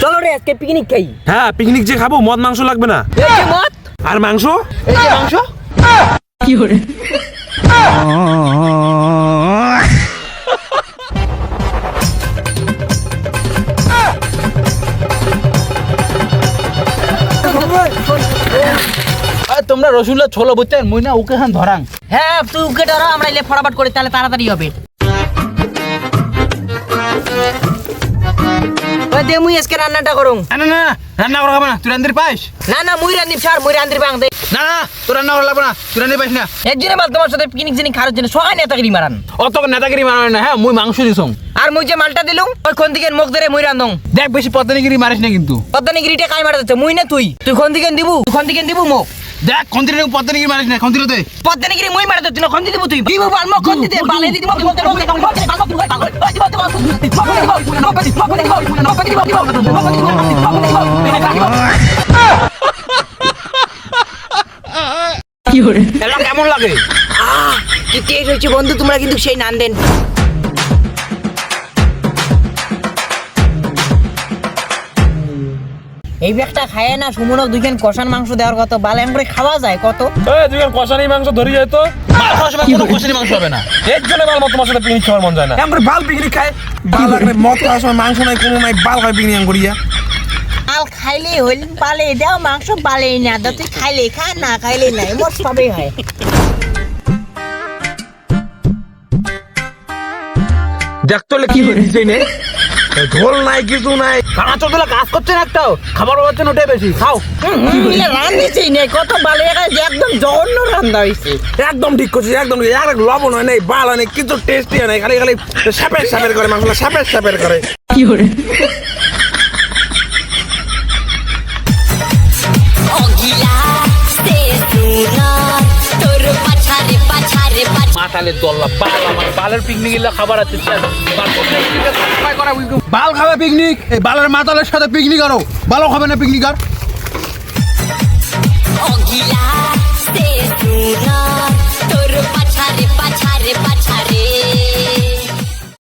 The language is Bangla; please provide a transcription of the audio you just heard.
চলো রে আজকে পিকনিক খাই। হ্যাঁ পিকনিক যে খাব মদ মাংস লাগবে না। মদ। আর মাংস? এই যে মাংস। তোমরা রসুল্লা ছোলো বুঝছেন মুই না ওকে খান ধরাং। হ্যাঁ তুই উকে ধরো আমরা এলে ফটাফট করে তাহলে তাড়াতাড়ি হবে। ওই দে মুই আজকে রান্নাটা করুম। না না না রান্না করা হবে না তুই পাইস? না না মুই মুই বাং দে। না না তোর রান্না করা লাগবে না তুই পাইস না। এর জন্য মাল তোমার সাথে পিকনিক জিনিস খাওয়ার জন্য সবাই নেতাগিরি মারান। অত নেতাগিরি মারা না হ্যাঁ মুই মাংস দিছং আর মুই যে মালটা দিলুম ওই কোন দিকে মুখ ধরে মুই রান্ধং দেখ বেশি পদ্মানিগিরি মারিস না কিন্তু। পদ্মানিগিরিটা কাই মারা যাচ্ছে মুই না তুই? তুই কোন দিকে দিবু? তুই কোন দিকে দিবু মুখ? দেখ খন্তির মারিস না মুই মারা যাচ্ছে না কোন দিকে তুই দিবু বাল দিকে বালে মুখ মুখ মুখ মুখ মুখ এলা কেমন লাগে কি বন্ধু তোমরা কিন্তু সেই নান দেন এই ব্যাগটা খায় না সুমনক দুইখান কষান মাংস দেওয়ার কত বালে করে খাওয়া যায় কত? এই দুই কষানি মাংস ধরি যায় তো। মাল খাওয়ার সময় কোনো কষানি মাংস হবে না। এর জন্য মাল তোমার সাথে পিকনিক খাওয়ার মন যায় না। আমরা বাল পিকনিক খাই বাল লাগলে মদ খাওয়ার সময় মাংস নাই কোনো নাই বাল খাই পিকনিক করিয়া। আল খাইলে হইল বালে দাও মাংস বালে না দাও তুই খাইলে খা না খাইলে নাই মোট সবই হয়। দেখতো কি হয়েছে নে ঢোল নাই কিছু নাই। খানা চোদ্দলা কাজ করছে না একটাও। খাবার পাচ্ছেন ওটাই বেশি খাও। রান্ধিছি নেই কত বালে যে একদম জঘন্য রান্না হয়েছে একদম ঠিক করছিস একদম। এক লবণ হয় নাই বাল হয় নাই কিছু টেস্টি হয় নাই খালি খালি সাপের সাপের করে মাংসটা সাপের সাপের করে। অগিলা পাছারে দল্লা বাল আমার বালের পিকনিক এলে খাবার আছে। বাল খাবে পিকনিক এই বালের মাতালের সাথে পিকনিক আরও বালও খাবে না পিকনিক আর?